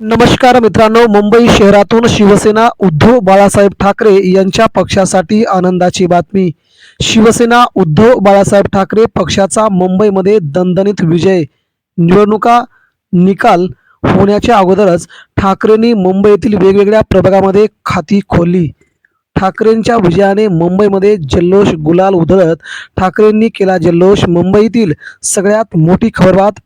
नमस्कार मित्रांनो मुंबई शहरातून शिवसेना उद्धव बाळासाहेब ठाकरे यांच्या पक्षासाठी आनंदाची बातमी. शिवसेना उद्धव बाळासाहेब ठाकरे पक्षाचा मुंबईमध्ये दणदणीत विजय. निवडणुका निकाल होण्याच्या अगोदरच ठाकरेंनी मुंबईतील वेगवेगळ्या प्रभागामध्ये खाती खोलली. ठाकरेंच्या विजयाने मुंबईमध्ये जल्लोष गुलाल उधळत ठाकरेंनी केला जल्लोष. मुंबईतील सगळ्यात मोठी खबरबात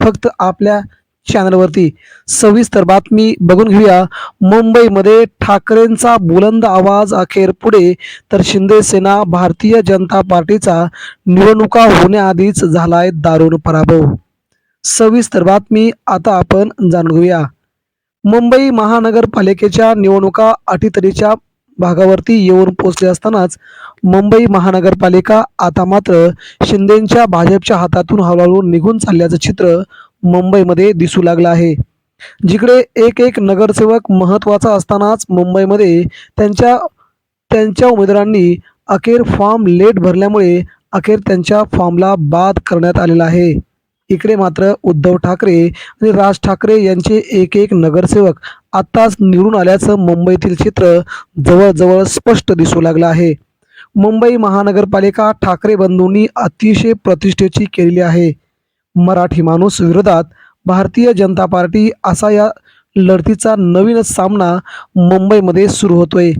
फक्त आपल्या चॅनलवरती सविस्तर बातमी बघून घेऊया. मुंबईमध्ये ठाकरेंचा बुलंद आवाज अखेर पुढे तर शिंदे सेना भारतीय जनता पार्टीचा निवडणुका होण्याआधीच झालाय दारुण पराभव. सविस्तर बातमी आता आपण जाणून घेऊया. मुंबई महानगरपालिकेच्या निवडणुका अटीतरीच्या भागावरती येऊन पोचले असतानाच मुंबई महानगरपालिका आता मात्र शिंदेच्या भाजपच्या हातातून हळूहळू निघून चालल्याचं चित्र मुंबईमध्ये दिसू लागला आहे. जिकडे एक एक नगरसेवक महत्त्वाचा असतानाच मुंबईमध्ये त्यांच्या त्यांच्या उमेदवारांनी अखेर फॉर्म लेट भरल्यामुळे अखेर त्यांच्या फॉर्मला बाद करण्यात आलेला आहे. इकडे मात्र उद्धव ठाकरे आणि राज ठाकरे यांचे एक एक नगरसेवक आत्ताच निवडून आल्याचं मुंबईतील चित्र जवळजवळ स्पष्ट दिसू लागलं आहे. मुंबई महानगरपालिका ठाकरे बंधूंनी अतिशय प्रतिष्ठेची केलेली आहे. मराठी माणूस विरोधात भारतीय जनता पार्टी असा या लढतीचा नवीनच सामना मुंबईमध्ये सुरू होतोय.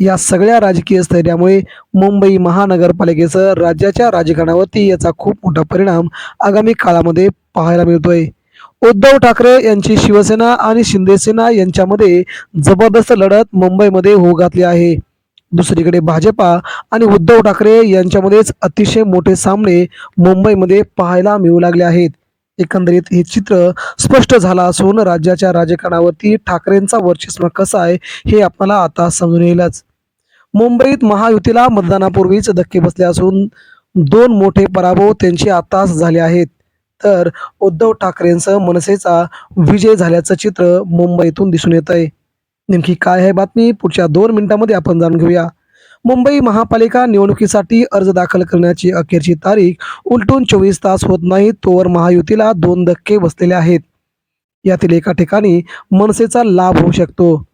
या सगळ्या राजकीय स्थैर्यामुळे मुंबई महानगरपालिकेचं राज्याच्या राजकारणावरती याचा खूप मोठा परिणाम आगामी काळामध्ये पाहायला मिळतोय. उद्धव ठाकरे यांची शिवसेना आणि शिंदेसेना यांच्यामध्ये जबरदस्त लढत मुंबईमध्ये होऊ घातली आहे. दुसरीकडे भाजपा आणि उद्धव ठाकरे यांच्यामध्येच अतिशय मोठे सामने मुंबईमध्ये पाहायला मिळू लागले आहेत. एकंदरीत हे चित्र स्पष्ट झालं असून राज्याच्या राजकारणावरती ठाकरेंचा वर्चस्व कसा आहे हे आपल्याला आता समजून येईलच. मुंबईत महायुतीला मतदानापूर्वीच धक्के बसले असून दोन मोठे पराभव त्यांचे आताच झाले आहेत. तर उद्धव ठाकरेंचं मनसेचा विजय झाल्याचं चित्र मुंबईतून दिसून येत आहे नेमकी काय आहे बातमी? पुढच्या दोन मिनिटांमध्ये आपण जाणून घेऊया. मुंबई महापालिका निवडणुकीसाठी अर्ज दाखल करण्याची अखेरची तारीख उलटून चोवीस तास होत नाही तोवर महायुतीला दोन धक्के बसलेले आहेत. यातील एका ठिकाणी मनसेचा लाभ होऊ शकतो.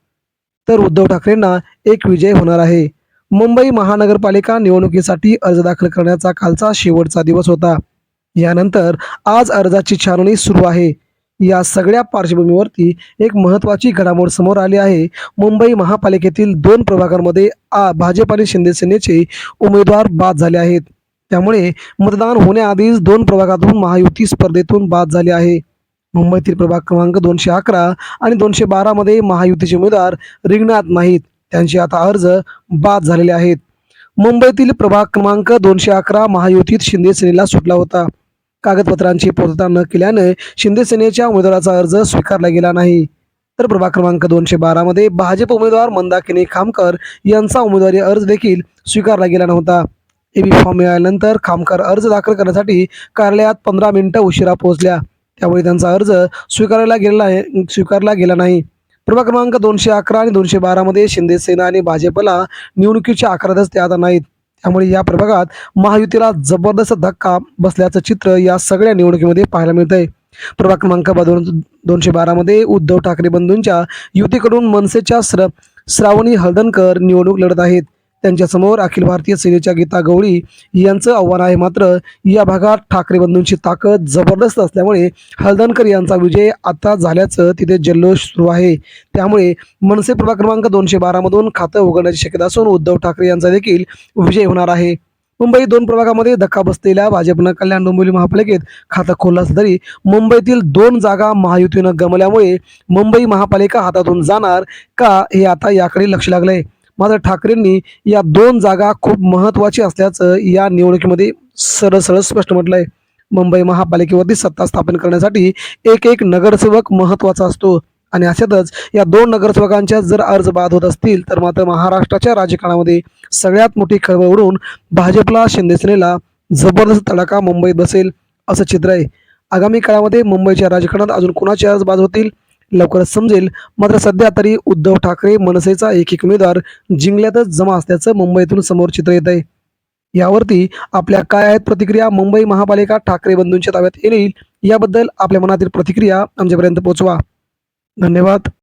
तर उद्धव ठाकरेंना एक विजय होणार आहे. मुंबई महानगरपालिका निवडणुकीसाठी अर्ज दाखल करण्याचा कालचा शेवटचा दिवस होता. यानंतर आज अर्जाची छाननी सुरू आहे. या सगळ्या पार्श्वभूमीवरती एक महत्त्वाची घडामोड समोर आली आहे. मुंबई महापालिकेतील दोन प्रभागांमध्ये आ भाजप आणि शिंदेसेनेचे उमेदवार बाद झाले आहेत. त्यामुळे मतदान होण्याआधीच दोन प्रभागातून महायुती स्पर्धेतून बाद झाले आहे. मुंबईतील प्रभाग क्रमांक दोनशे अकरा आणि दोनशे बारामध्ये महायुतीचे उमेदवार रिंगणात नाहीत. त्यांचे आता अर्ज बाद झालेले आहेत. मुंबईतील प्रभाग क्रमांक दोनशे अकरा महायुतीत शिंदे सेनेला सुटला होता. कागदपत्रांची पूर्तता न केल्याने शिंदे सेनेच्या उमेदवाराचा अर्ज स्वीकारला गेला नाही. तर प्रभाग क्रमांक दोनशे बारामध्ये भाजप उमेदवार मंदाकिनी खामकर यांचा उमेदवारी अर्ज देखील स्वीकारला गेला नव्हता. एबी फॉर्म मिळाल्यानंतर खामकर अर्ज दाखल करण्यासाठी कार्यालयात पंधरा मिनिटं उशिरा पोहोचल्या. त्यामुळे त्यांचा अर्ज स्वीकारला गेला स्वीकारला गेला नाही. प्रभाग क्रमांक दोनशे अकरा आणि दोनशे बारामध्ये शिंदे सेना आणि भाजपला निवडणुकीच्या आकारातच ते आता नाहीत. त्यामुळे या प्रभागात महायुतीला जबरदस्त धक्का बसल्याचं चित्र या सगळ्या निवडणुकीमध्ये पाहायला मिळत आहे प्रभाग क्रमांक दोन दोनशे बारामध्ये उद्धव ठाकरे बंधूंच्या युतीकडून मनसेच्या श्र श्रावणी हळदणकर निवडणूक लढत आहेत. त्यांच्यासमोर अखिल भारतीय सेनेच्या गीता गवळी यांचं आव्हान आहे. मात्र या भागात ठाकरे बंधूंची ताकद जबरदस्त असल्यामुळे हळदणकर यांचा विजय आता झाल्याचं तिथे जल्लोष सुरू आहे. त्यामुळे मनसे प्रभाग क्रमांक दोनशे बारामधून खातं उघडण्याची शक्यता असून उद्धव ठाकरे यांचा देखील विजय होणार आहे. मुंबई दोन प्रभागामध्ये धक्का बसलेल्या भाजपनं कल्याण डोंबिवली महापालिकेत खातं खोललं असलं तरी मुंबईतील दोन जागा महायुतीनं गमल्यामुळे मुंबई महापालिका हातातून जाणार का हे आता याकडे लक्ष लागलंय. मात्र ठाकरेंनी या दोन जागा खूप महत्त्वाची असल्याचं या निवडणुकीमध्ये सरळ सरळ स्पष्ट म्हटलंय. मुंबई महापालिकेवरती सत्ता स्थापन करण्यासाठी एक एक नगरसेवक महत्त्वाचा असतो. आणि अशातच या दोन नगरसेवकांच्या जर अर्ज बाद होत असतील तर मात्र महाराष्ट्राच्या राजकारणामध्ये सगळ्यात मोठी खळबळ उडून भाजपला शिंदेसेनेला जबरदस्त तडाखा मुंबईत बसेल असं चित्र आहे. आगामी काळामध्ये मुंबईच्या राजकारणात अजून कोणाचे अर्ज बाद होतील? लवकरच समजेल. मात्र सध्या तरी उद्धव ठाकरे मनसेचा एक एक उमेदवार जिंकल्यातच जमा असल्याचं मुंबईतून समोर चित्र येत आहे यावरती आपल्या काय आहेत प्रतिक्रिया? मुंबई महापालिका ठाकरे बंधूंच्या ताब्यात येईल. याबद्दल आपल्या मनातील प्रतिक्रिया आमच्यापर्यंत पोहोचवा. धन्यवाद.